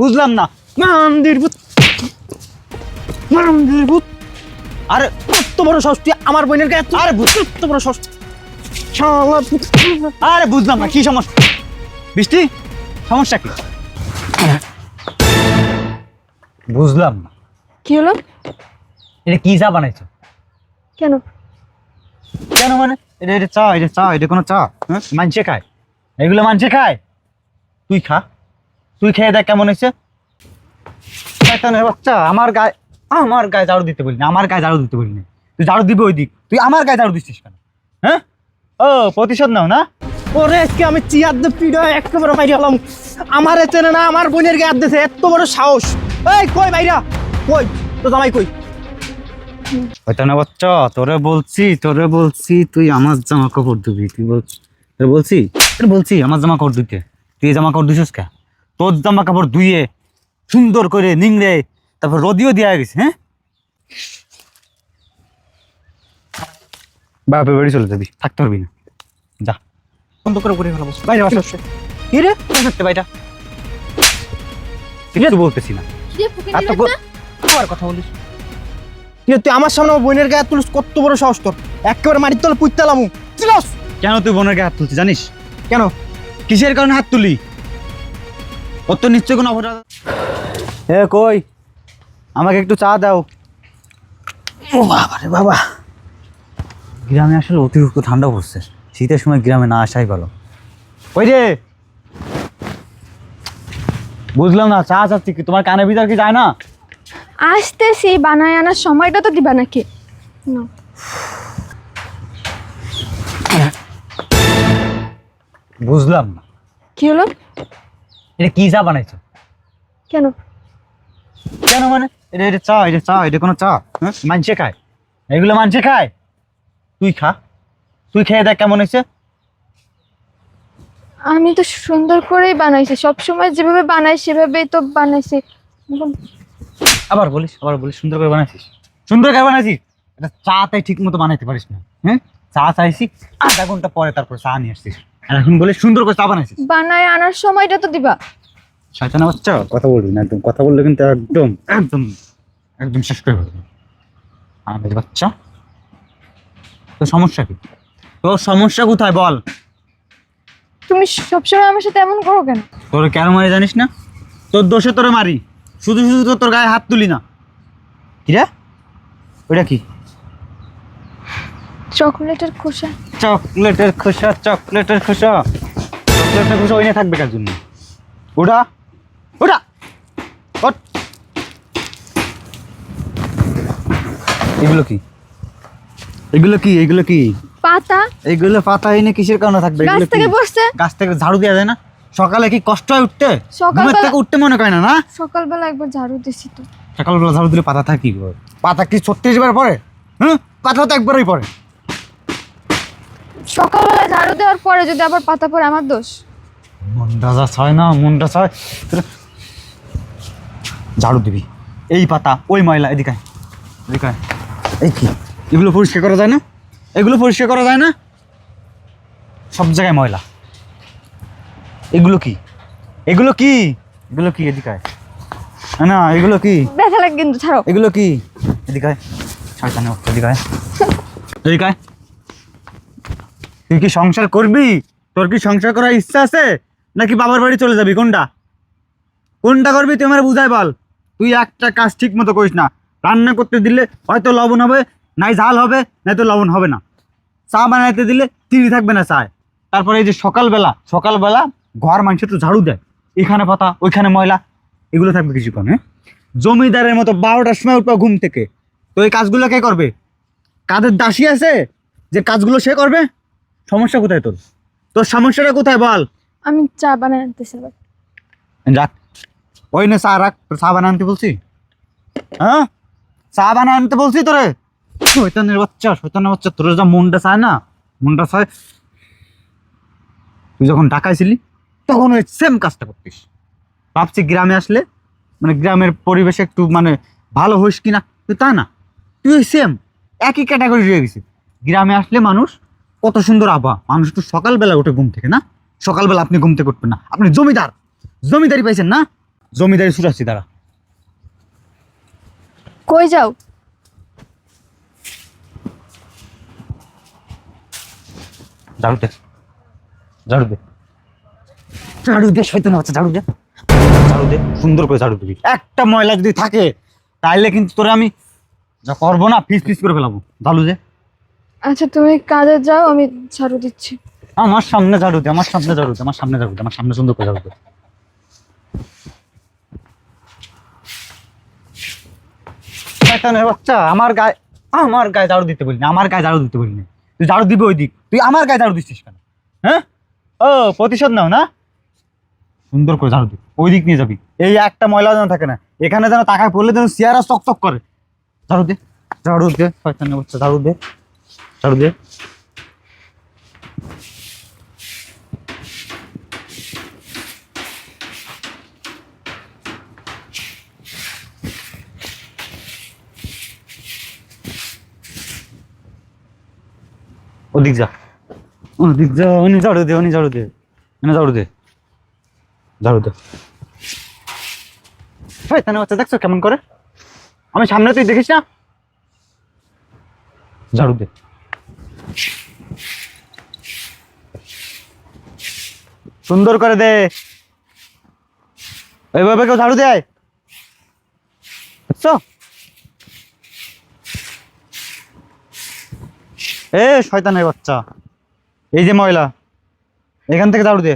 বুঝলাম না। মন্দির ভূত। মন্দির ভূত। আরে কত বড় তুই আমার বোনের গায়ে আরে ভূত কত বড় সাহস। শালা ভূত। আরে বুঝলাম না কি সমস্যা? বৃষ্টি সমস্যা কি? বুঝলাম না। কি হলো? এটা কি চা বানাইছো? কেন? কেন মানে? এটা এটা চা এটা চা এটা কোনো চা। হ্যাঁ? মানছে খায়। এগুলো মানছে খায়। তুই খা। তুই খেয়ে দেখ কেমন হয়েছে। শয়তানের বাচ্চা আমার গায়ে আমার গায়ে ঝাড়ু দিতে বলিনি আমার গায়ে ঝাড়ু দিতে বলিনি। তুই ঝাড়ু দিবি ওই দিক তুই আমার গায়ে ঝাড়ু দিচ্ছিস কেন? হ্যাঁ? ও প্রতিশোধ নাও না? ওরে আজকে আমি চিয়ার দিয়ে পিড়ে একেবারে বাইরে হলাম। আমার চেনে না আমার বোনের গায়ে দিয়েছে এত বড় সাহস। এই কই বাইরা? কই? তো জামাই কই? শয়তানের বাচ্চা তোরে বলছি তোরে বলছি তুই আমার জামা কাপড় দিবি তুই বলছি বলছি বলছি আমার জামা কাপড় দিতে। তুই জামা কাপড় দিছিস কে? তোর জামা কাপড় ধুয়ে সুন্দর করে নিংড়ে তারপর রদিও দেওয়া গেছে হ্যাঁ? বাপে বাড়ি চলে যাবি। থাকতে পারবি না। যা। বন্ধ করে করে ফেলাবো। বাইরে বাসা। কি রে? কোথায় থাকতে বাইটা কিছু বলতেছি না। আবার কথা বলিস। তুই আমার সামনে আমার বোনের গায়ে হাত তুলিস? কত বড় সাহস তোর। একেবারে মাটির তলে পুঁততালাম চিনস কেন তুই বোনের গায়ে হাত তুলছিস জানিস? কেন? কিসের কারণে হাত তুলি? ওর তো নিশ্চয় কোনো অপরাধ। এ কই? আমাকে একটু চা দাও। ও বাবা রে বাবা। গ্রামে আসলে অতিরিক্ত ঠান্ডা পড়ছে। শীতের সময় গ্রামে না আসাই ভালো। ওই রে বুঝলাম না চা চাচ্ছি কি? তোমার কানে ভিতর কি যায় না? আসতেছি বানায় আনার সময়টা তো দিবা নাকি? না। বুঝলাম না। কি হলো? এটা কি চা বানাইছো? কেন? কেন মানে? এটা এটা চা এটা চা এটা কোনো চা। হ্যাঁ? মানছে খায়। এগুলো মানছে খায়? তুই খা। তুই খেয়ে দেখ কেমন হয়েছে। আমি তো সুন্দর করেই বানাইছি। সব সময় যেভাবে বানাই সেভাবেই তো বানাইছি। আবার বলিস আবার বলিস সুন্দর করে বানাইছিস। সুন্দর করে বানাইছিস? এটা চা তাই ঠিক মতো বানাইতে পারিস না। হ্যাঁ? চা চাইছি আধা ঘণ্টা পরে তারপর চা নিয়ে আসছিস। আর এখন বলিস সুন্দর করে চা বানাইছিস। বানায় আনার সময়টা তো দিবা। শয়তানা বাচ্চা। কথা বলবি না একদম কথা বললে কিন্তু একদম একদম একদম শেষ করে ফেলবি। আমাদের বাচ্চা। তোর সমস্যা কি? তোর সমস্যা কোথায় বল? তুমি সবসময় আমার সাথে এমন করো কেন? তোর কেন মারি জানিস না? তোর দোষে তোরে মারি। শুধু শুধু তো তোর গায়ে হাত তুলি না। কি রে? ওটা কি? চকলেটের খোসা। চকলেটের খোসা চকলেটের খোসা। চকলেটের খোসা ওই নিয়ে থাকবে কার জন্য? ওটা ওটা। এগুলো কি? এগুলো কি এগুলো কি? পাতা। এগুলো পাতা এনে কিসের কারণে থাকবে? গাছ থেকে পড়ছে। গাছ থেকে ঝাড়ু দেওয়া যায় না? সকালে কি কষ্ট হয় উঠতে? ঘুমের থেকে উঠতে মনে করে না না? সকালবেলা একবার ঝাড়ু দিছি তো। সকালবেলা ঝাড়ু দিলে পাতা থাকি পাতা কি ছত্রিশ বার পরে হ্যাঁ? পাতা তো একবারই পরে সকালবেলা ঝাড়ু দেওয়ার পরে যদি আবার পাতা পড়ে আমার দোষ? মনটা যা ছয় না মনটা ছয় ঝাড়ু দিবি। এই পাতা ওই ময়লা এদিকে এদিকে এই কি? এগুলো পরিষ্কার করা যায় না? এগুলো পরিষ্কার করা যায় না? সব জায়গায় ময়লা। এগুলো কি? এগুলো কি? এগুলো কি? এদিকে। না এগুলো কি? ব্যথা লাগে কিন্তু ছাড়ো। এগুলো কি? এদিকে আয়। শয়তানের এদিকে এদিকে। তুই কি সংসার করবি? তোর কি সংসার করার ইচ্ছা আছে? নাকি বাবার বাড়ি চলে যাবি? কোনটা? কোনটা করবি তুই আমার বুঝাই বল। তুই একটা কাজ ঠিক মতো করিস না। রান্না করতে দিলে হয়তো লবণ হবে, নাই ঝাল হবে, নাই তো লবণ হবে না। চা বানাইতে দিলে চিনি থাকবে না চায়। তারপরে এই যে সকালবেলা সকালবেলা ঘর মানুষ তো ঝাড়ু দেয়। এখানে পাতা, ওইখানে ময়লা, এগুলো থাকবে কিছুক্ষণ হ্যাঁ? জমিদারের মতো বারোটার সময় উঠবে ঘুম থেকে। তো এই কাজগুলো কে করবে? কাদের দাসী আছে যে কাজগুলো সে করবে? সমস্যা কোথায় তোর? তোর সমস্যাটা কোথায় বল? আমি চা বানায় আনতেছি রাখ। ওই না চা রাখ তোর চা বানা আনতে বলছি। হ্যাঁ? চা বানা আনতে বলছি তোরে? শৈতানের বাচ্চা শৈতানের বাচ্চা তোর যা মনটা চায় না মনটা চায়। তুই যখন ঢাকায় ছিলি তখন ওই সেম কাজটা করতিস। ভাবছি গ্রামে আসলে মানে গ্রামের পরিবেশে একটু মানে ভালো হইস কিনা তুই তা না? তুই সেম একই ক্যাটাগরি রয়ে গেছিস। গ্রামে আসলে মানুষ কত সুন্দর আবহাওয়া। মানুষ একটু সকালবেলা উঠে ঘুম থেকে না? সকালবেলা আপনি ঘুম থেকে উঠবেন না। আপনি জমিদার। জমিদারি পাইছেন না? জমিদারি ছুটাচ্ছি তারা। কই যাও? ঝাড়ু দে। ঝাড়ু দে। ঝাড়ু দে শয়তান বাচ্চা ঝাড়ু দে। ঝাড়ু দে সুন্দর করে ঝাড়ু দিবি। একটা ময়লা যদি থাকে তাহলে কিন্তু তোরে আমি যা করব না পিস পিস করে ফেলাবো। ঝাড়ু দে। আচ্ছা তুমি কাজে যাও, আমি ঝাড়ু দিচ্ছি। আমার সামনে ঝাড়ু দে, আমার সামনে ঝাড়ু দে, আমার সামনে ঝাড়ু দে, আমার সামনে সুন্দর করে ঝাড়ু বাচ্চা, আমার গায়ে আমার গায়ে ঝাড়ু দিতে বলিনি, আমার গায়ে ঝাড়ু দিতে বলিনি। তুই ঝাড়ু দিবি ওই দিক তুই আমার গায়ে ঝাড়ু দিচ্ছিস কেন? হ্যাঁ? ও, প্রতিশোধ নাও না? সুন্দর করে ঝাড়ু দি ওই দিক নিয়ে যাবি। এই একটা ময়লা যেন থাকে না, এখানে যেন টাকায় পড়লে যেন চেয়ারা চক চক করে। ঝাড়ু দে ঝাড়ু দে, শয়তানের বাচ্চা, ঝাড়ু দে। ঝাড়ু দে। ওদিক যা। ওদিক যা উনি ঝাড়ু দে উনি ঝাড়ু দে। এনে ঝাড়ু দে। ঝাড়ু দে। শয়তানের বাচ্চা দেখছ কেমন করে? আমি সামনে তুই দেখিস না? ঝাড়ু দে। সুন্দর করে দে। এইভাবে কেউ ঝাড়ু দেয়? বুঝছ এ, শয়তানের বাচ্চা। এই যে ময়লা, এখান থেকে ঝাড়ু দে।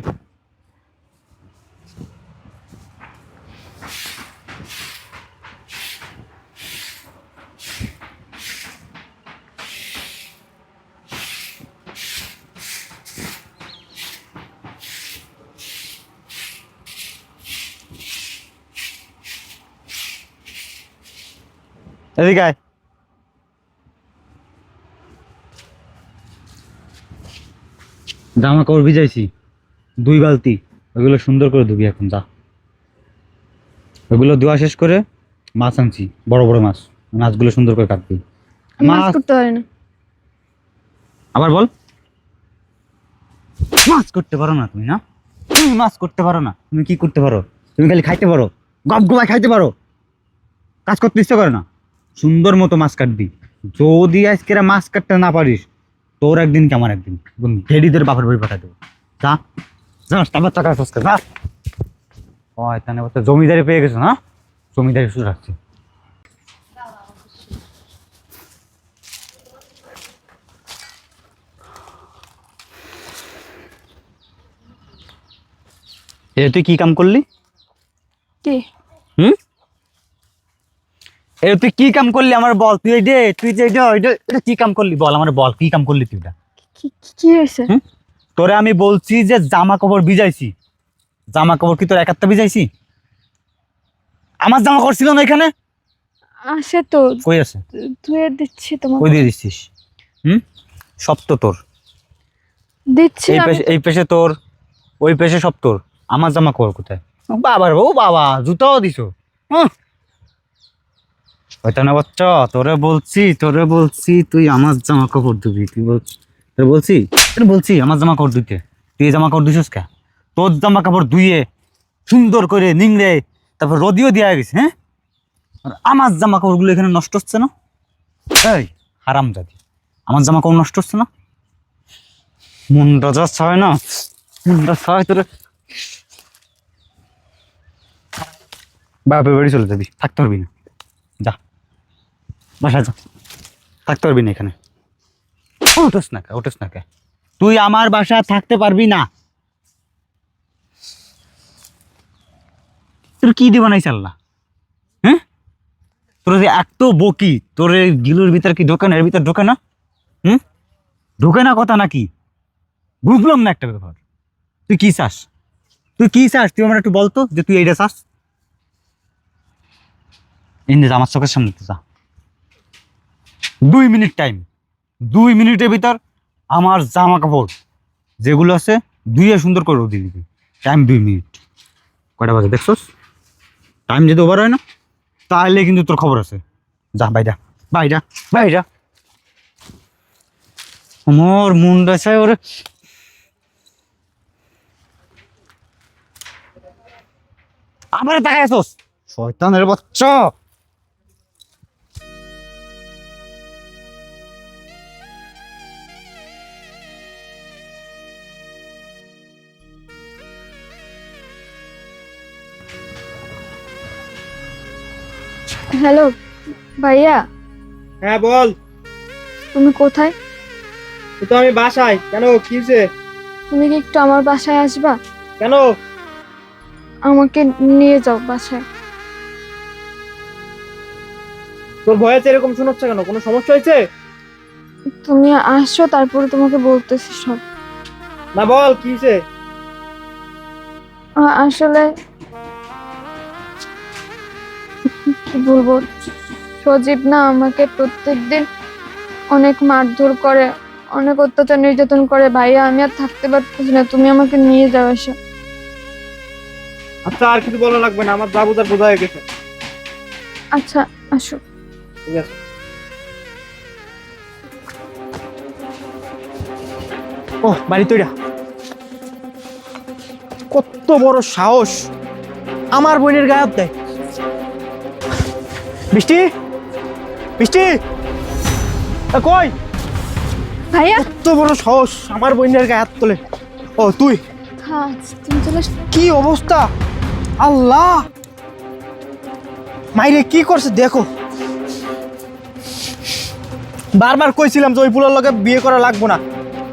এদিকে আয়। জামা কাপড় ভিজাইছি দুই বালতি ওগুলো সুন্দর করে ধুবি এখন যা। ওগুলো ধোয়া শেষ করে মাছ আনছি বড় বড় মাছ মাছগুলো সুন্দর করে কাটবি। মাছ করতে পারি না। আবার বল। মাছ করতে পারো না তুমি না? তুমি মাছ করতে পারো না তুমি কি করতে পারো? তুমি খালি খাইতে পারো। গপ গপায় খাইতে পারো। কাজ করতে ইচ্ছে করে না। সুন্দর মতো মাছ কাটবি। যদি আজকে মাছ কাটতে না পারিস তোর একদিন কি আমার একদিন? ভেড়িদের বাপের বাড়ি পাঠা দেবো যা যা আমার টাকা সস্তা যা। ও এখানে জমিদারি পেয়ে গেছো না? জমিদারি শুরু রাখছি এ তুই কি কাম করলি? কি? হুম? তুই কি কাম করলি? আমার বল তুই এই যে তুই যে এটা কি কাম করলি? বল আমার বল কি কাম করলি তুই এটা? কি- হয়েছে? তোরে আমি বলছি যে জামা কাপড় ভিজাইছি। জামা কাপড় কি তোর একাত্তা ভিজাইছি? আমার জামা কাপড় ছিল না এখানে? আসে তো। কই আছে? ধুয়ে দিচ্ছি তোমার কই দিয়ে দিচ্ছিস? হুম? সব তো তোর। দিচ্ছি এই পেশে এই পেশে তোর ওই পেশে সব তোর। আমার জামা কাপড় কোথায়? বাবার ও বাবা জুতাও দিছো। হুম? না বাচ্চা তোরে বলছি তোরে বলছি, তুই আমার জামা কাপড় দিবি তুই বলছি, তোরে বলছি তোরে বলছি, আমার জামা কাপড় দিতে তুই জামা কাপড় দিছিস কে? তোর জামা কাপড় ধুইয়ে সুন্দর করে নিংড়ে তারপর রদিও দেওয়া গেছে হ্যাঁ? আর আমার জামা কাপড়গুলো এখানে নষ্ট হচ্ছে না? এই, হারাম জাতি। আমার জামা কাপড় নষ্ট হচ্ছে না? মনটা যা চায় না মনটা ছয় তোরে। বাপের বাড়ি চলে যাবি, থাকতে পারবি না। যা। বাসা যা। থাকতে পারবি না এখানে। ওঠোস না ওঠোস না তুই আমার বাসা থাকতে পারবি না। তোর কি দিব নাই চাল্লা হ্যাঁ? তোর যে এত বকি, তোর গিলুর ভিতর কি ঢোকে না? এর ভিতর ঢোকে না? হুম? ঢোকে না কথা নাকি? বুঝলাম না একটা ব্যাপার। তুই কি চাস? তুই কি চাস? তুই আমার একটু বলতো যে তুই এইটা চাস। যা, আমার চোখের সামনে যা। দুই মিনিট টাইম দুই মিনিটের ভিতর আমার জামা কাপড় যেগুলো আছে দুইয়ে সুন্দর করে দিয়ে দিবি। টাইম দুই মিনিট। কয়টা বাজে দেখছোস? টাইম যদি ওভার হয় না, তাহলে কিন্তু তোর খবর আছে। যা, বাইরা বাইরা বাইরা আমার মুন্ডা চাই ওরে। আমার তাকাই আসোস শয়তানের বাচ্চা। হ্যালো ভাইয়া। হ্যাঁ বল। তুমি কোথায়? তো আমি বাসায়। কেন কি হয়েছে? তুমি কি একটু আমার বাসায় আসবা? কেন? আমাকে নিয়ে যাও বাসায়। তোর ভয়েতে এরকম শোনাচ্ছে কেন? কোনো সমস্যা হয়েছে? তুমি আসো তারপরে তোমাকে বলতেছি সব। না বল কি হয়েছে? আসলে কি বলব? সজীব না আমাকে প্রত্যেকদিন অনেক মারধর করে অনেক অত্যাচার নির্যাতন করে। ভাইয়া আমি আর থাকতে পারতেছি না তুমি আমাকে নিয়ে যাও এসে। আচ্ছা আর কিছু বলা লাগবে না? আমার যা বোঝার বোঝা হয়ে গেছে। আচ্ছা আসো। ঠিক আছে। ও বাড়ি তৈরা। কত বড় সাহস। আমার বোনের গায়ে দেয়। বৃষ্টি বৃষ্টি কই? ভাইয়া? কত বড় সাহস আমার বোনের গায়ে হাত তোলে। ও তুই? তুমি চলে কি অবস্থা? আল্লাহ! মাইরে কি করছে? দেখো। বারবার কইছিলাম যে ওই পুলোর লগে বিয়ে করা লাগবো না।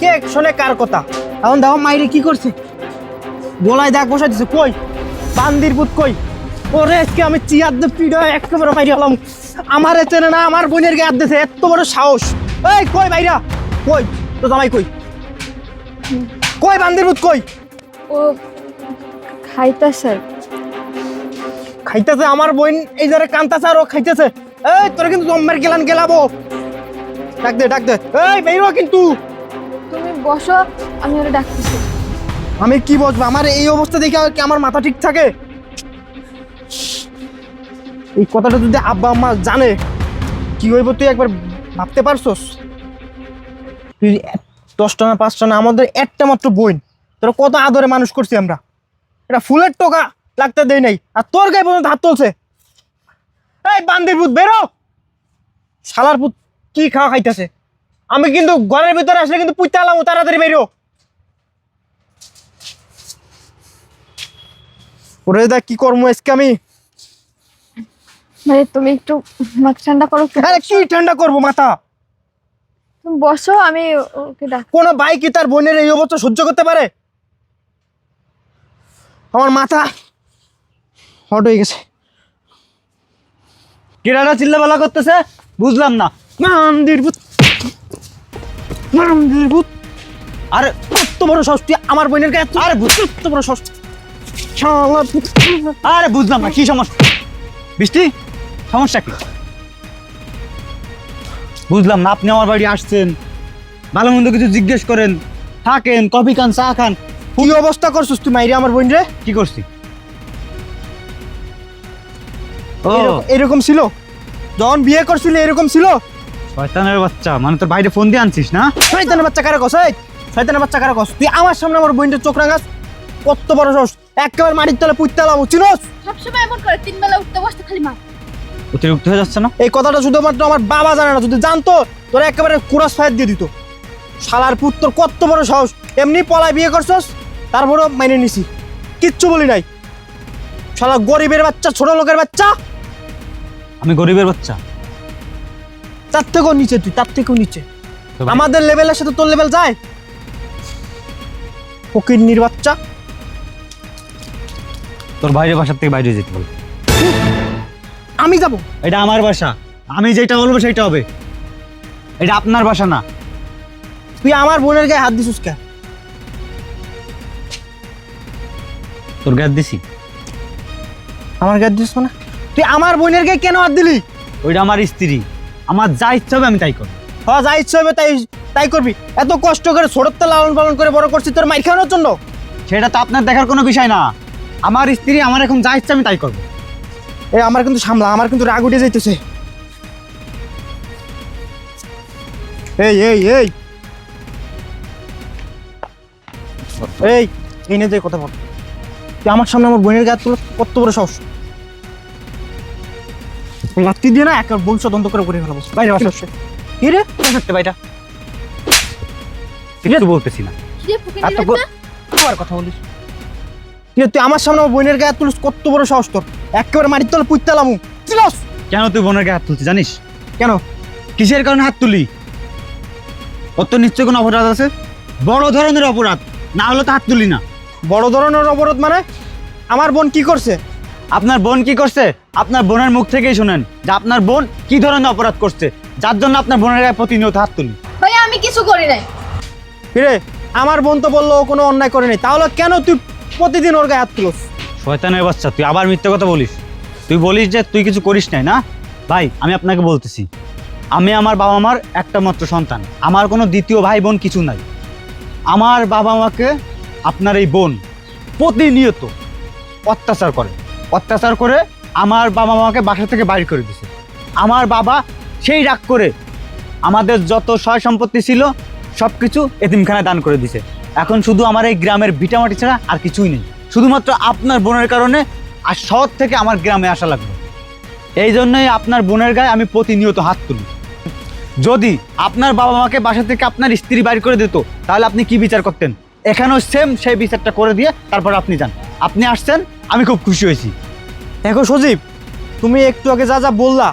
কে শোনে কার কথা? এখন দেখো মাইরে কি করছে। গলায় দাগ বসাই দিছে কই? বান্দির পুত কই? ওরে আজকে আমি চিয়ার দিয়ে পিড়ে একেবারে মাইরে হলাম। আমার চেনে না আমার বোনের গায়ে দিছে এত বড় সাহস। এই কই বাইরা? কই? তো জামাই কই? কই বান্দির পুত কই? ও খাইতা স্যার খাইতেছে আমার বোন এই যারে কান্তাছে আর ও খাইতেছে। এই তোরা কিন্তু জম্মের গেলান গেলাবো। ডাক দে ডাক দে। এই বেরো কিন্তু। তুমি বসো আমি ওরা ডাকতেছি। আমি কি বলব আমার এই অবস্থা দেখে আর কি আমার মাথা ঠিক থাকে? এই কথাটা যদি আব্বা আম্মা জানে, কি হইব তুই একবার ভাবতে পারছস? তুই দশটা না পাঁচটা না, আমাদের একটা মাত্র বইন তোরা কত আদরে মানুষ করছি আমরা। এটা ফুলের টোকা লাগতে দেই নাই, আর তোর গায়ে পর্যন্ত হাত তুলছে। এই বান্দির পুত, বেরো! শালার পুত কি খাওয়া খাইতেছে? আমি কিন্তু ঘরের ভিতরে আসলে কিন্তু পুঁতে আলাম, তাড়াতাড়ি বেরো। ওরে দা, কি করব আজকে আমি? ভাই তুমি একটু মাথা ঠান্ডা করো আরে কি ঠান্ডা করব মাথা? তুমি বসো আমি ওকে ডাক কোন ভাই কি তার বোনের এই অবস্থা সহ্য করতে পারে? আমার মাথা হট হয়ে গেছে। কেরাটা চিল্লাপালা করতেছে বুঝলাম না। মন্দির ভূত। মন্দির ভূত। আরে এত বড় তুই আমার বোনের গায়ে আর এত বড় ভূত। আরে বুঝলাম না কি সমস্যা? বৃষ্টি? সমস্যা কি? বুঝলাম না আপনি আমার বাড়ি আসছেন। ভালো মন্দ কিছু জিজ্ঞেস করেন। থাকেন কফি খান চা খান। কি অবস্থা করছিস তুই মাইরে আমার বোন রে? কি করছি? ও। এরকম- ছিল? যখন বিয়ে করছিলি এরকম ছিল? শয়তানের বাচ্চা মানে তোর বাইরে ফোন দিয়ে আনছিস না? শয়তানের বাচ্চা কারা কস এই? শয়তানের বাচ্চা কারা কস? তুই আমার সামনে আমার বোনটার চোখ রাঙাস। কত বড় সাহস। একেবারে মাটির তলে পুঁততে লাভ চিনোস? সবসময় এমন করে তিন বেলা উঠতে বসতে খালি মা অতিরিক্ত হয়ে যাচ্ছে না? এই কথাটা শুধুমাত্র আমার বাবা জানে না যদি জানতো তোরা একেবারে কুরাস ফায়ার দিয়ে দিত। শালার পুত্র কত বড় সাহস। এমনি পলায় বিয়ে করছস তারপরও মাইনে নিছি। কিচ্ছু বলি নাই। শালা গরিবের বাচ্চা ছোট লোকের বাচ্চা। আমি গরিবের বাচ্চা। তার থেকেও নিচে তুই তার থেকেও নিচে। আমাদের লেভেলের সাথে তোর লেভেল যায়? ফকির বাচ্চা। তোর বাইরে বাসার থেকে বাইরে যেতে বল আমি যাব। এটা আমার বাসা। আমি যেটা বলব সেটা হবে। এটা আপনার বাসা না। তুই আমার বোনের গায়ে হাত দিছিস কে? তোর গ্যাস দিছি? আমার গায়ে দিস না তুই আমার বোনের গায়ে কেন হাত দিলি? ওইটা আমার স্ত্রী। আমার যা ইচ্ছা হবে আমি তাই করব। হ্যাঁ যা ইচ্ছে হবে তাই তাই করবি। এত কষ্ট করে ছোটতে লালন পালন করে বড় করছিস তোর মাইর খাওয়ানোর জন্য? সেটা তো আপনার দেখার কোনো বিষয় না। আমার স্ত্রী আমার এখন যা ইচ্ছা আমি তাই করব। এ আমার কিন্তু সামলা আমার কিন্তু রাগ উঠে যাইতেছে। এই এই এই। এই এই নে যে কথা বল। তুই আমার সামনে আমার বোনের গায়ে তুলো কত বড় সাহস। লাত্তি দিয়ে না একবার বোন তদন্ত করে করে ফেলাবো। বাইরে বাসা। কি রে? থাকতে বাইটা কিছু বলতেছি না। কথা বলিস। কি তুই আমার সামনে আমার বোনের গায়ে তুলিস কত বড় সাহস তোর। একেবারে মাটির তলে পুঁততালামু চিলস কেন তুই বোনের গায়ে হাত তুলছিস জানিস? কেন? কিসের কারণে হাত তুলি? ওর তো নিশ্চয় কোনো অপরাধ আছে? বড় ধরনের অপরাধ না হলে তো হাত তুলি না। বড় ধরনের অপরাধ মানে? আমার বোন কি করছে? আপনার বোন কি করছে? আপনার বোনের মুখ থেকেই শুনেন যে আপনার বোন কি ধরনের অপরাধ করছে। যার জন্য আপনার বোনের গায়ে প্রতিনিয়ত হাত তুলি। ভাইয়া আমি কিছু করি নাই। কিরে আমার বোন তো বলল কোনো অন্যায় করেনি তাহলে কেন তুই প্রতিদিন ওর গায়ে হাত তুলস? শয়তানের বাচ্চা, তুই আবার মিথ্যে কথা বলিস। তুই বলিস যে তুই কিছু করিস নাই, না? ভাই, আমি আপনাকে বলতেছি, আমি আমার বাবা মার একটা মাত্র সন্তান। আমার কোনো দ্বিতীয় ভাই বোন কিছু নাই। আমার বাবা মাকে আপনার এই বোন প্রতিনিয়ত অত্যাচার করে। অত্যাচার করে আমার বাবা মাকে বাসা থেকে বাইর করে দিছে। আমার বাবা সেই রাগ করে আমাদের যত সয় সম্পত্তি ছিল সব কিছু এতিমখানায় দান করে দিছে। এখন শুধু আমার এই গ্রামের ভিটামাটি ছাড়া আর কিছুই নেই। শুধুমাত্র আপনার বোনের কারণে আর শহর থেকে আমার গ্রামে আসা লাগবে। এই জন্যই আপনার বোনের গায়ে আমি প্রতিনিয়ত হাত তুলি। যদি আপনার বাবা মাকে বাসা থেকে আপনার স্ত্রী বাইর করে দিত, তাহলে আপনি কি বিচার করতেন? এখানেও সেম সেই বিচারটা করে দিয়ে তারপর আপনি যান। আপনি আসছেন, আমি খুব খুশি হয়েছি। দেখো সজীব, তুমি একটু আগে যা যা বললা,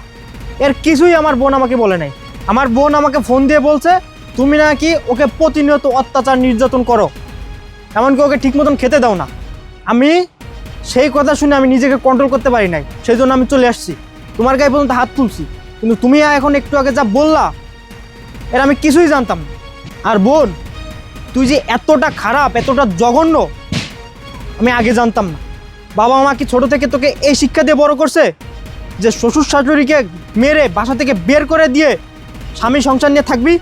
এর কিছুই আমার বোন আমাকে বলে নাই। আমার বোন আমাকে ফোন দিয়ে বলছে, তুমি নাকি ওকে প্রতিনিয়ত অত্যাচার, নির্যাতন করো। এমনকি ওকে ঠিক মতন খেতে দাও না। আমি সেই কথা শুনে আমি নিজেকে কন্ট্রোল করতে পারি নাই সেই জন্য আমি চলে আসছি। তোমার গায়ে পর্যন্ত হাত তুলছি, কিন্তু তুমি এখন একটু আগে যা বললা, এর আমি কিছুই জানতাম আর বোন, তুই যে এতটা খারাপ, এতটা জঘন্য, আমি আগে জানতাম না। বাবা মা কি ছোট থেকে তোকে এই শিক্ষা দিয়ে বড় করছে? যে শ্বশুর শাশুড়িকে মেরে বাসা থেকে বের করে দিয়ে স্বামী সংসার নিয়ে থাকবি?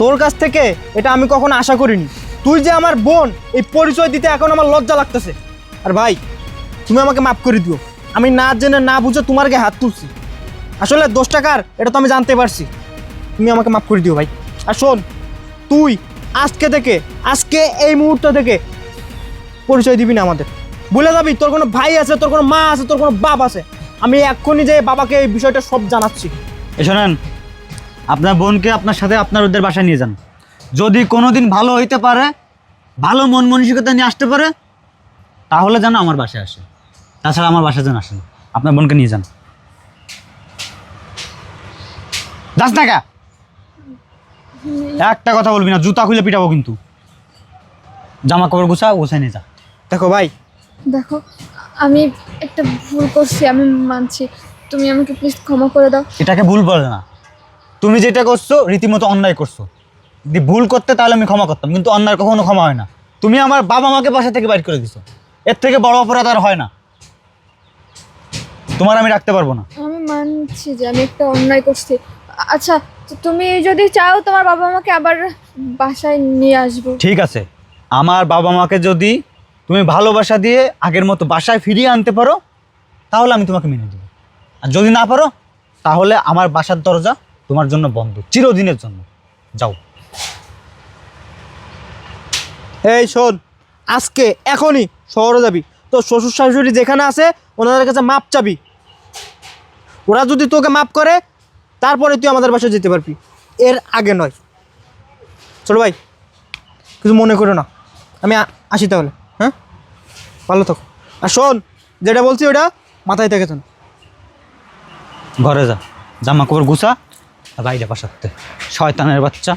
তোর কাছ থেকে এটা আমি কখনো আশা করিনি। তুই যে আমার বোন, এই পরিচয় দিতে এখন আমার লজ্জা লাগতেছে। আর ভাই, তুমি আমাকে মাফ করে দিও। আমি না জেনে, না বুঝে তোমার গায়ে হাত তুলছি। আসলে দোষ টাকার, এটা তো আমি জানতে পারছি। তুমি আমাকে মাফ করে দিও ভাই। আর শোন, তুই আজকে থেকে, আজকে এই মুহূর্ত থেকে পরিচয় দিবি না আমাদের। বলে যাবি, তোর কোনো ভাই আছে, তোর কোনো মা আছে, তোর কোনো বাপ আছে। আমি এক্ষুনি যে বাবাকে এই বিষয়টা সব জানাচ্ছি। এ শোনেন, আপনার বোনকে আপনার সাথে আপনার ওদের বাসায় নিয়ে যান। যদি কোনোদিন ভালো হইতে পারে, ভালো মন মানসিকতা নিয়ে আসতে পারে তাহলে যেন আমার বাসায় আসে। তাছাড়া আমার বাসায় যেন আসেন আপনার বোনকে নিয়ে যান। যাস না কা? একটা কথা বলবি না জুতা খুলে পিটাবো কিন্তু। জামা কাপড় গুছা গোছায় নিয়ে যা। দেখো ভাই। দেখো আমি একটা ভুল করছি আমি মানছি। তুমি আমাকে প্লিজ ক্ষমা করে দাও। এটাকে ভুল বলে না। তুমি যেটা করছ রীতিমতো অন্যায় করছ। যদি ভুল করতে তাহলে আমি ক্ষমা করতাম কিন্তু অন্যায় কখনো ক্ষমা হয় না। তুমি আমার বাবা মাকে বাসা থেকে বাইর করে দিছো। এর থেকে বড় অপরাধ আর হয় না। তোমার আমি রাখতে পারব না। আমি মানছি যে আমি একটা অন্যায় করছি। আচ্ছা তো তুমি যদি চাও তোমার বাবা মাকে আবার বাসায় নিয়ে আসব। ঠিক আছে। আমার বাবা মাকে যদি তুমি ভালোবাসা দিয়ে আগের মতো বাসায় ফিরিয়ে আনতে পারো তাহলে আমি তোমাকে মেনে দেবো আর যদি না পারো তাহলে আমার বাসার দরজা তোমার জন্য বন্ধ। চিরদিনের জন্য। যাও। এই শোন আজকে এখনই শহরে যাবি। তো শ্বশুর শাশুড়ি যেখানে আছে, ওনাদের কাছে মাপ চাবি। ওরা যদি তোকে মাপ করে, তারপরে তুই আমাদের বাসায় যেতে পারবি। এর আগে নয়। চলো ভাই, কিছু মনে করো না। আমি আসি তাহলে হ্যাঁ? ভালো থাকো। আর শোন, যেটা বলছি ওটা মাথায় থেকে ঘরে যা। জামা কাপড় গুছা, বাইরে বাসাতে। শয়তানের বাচ্চা।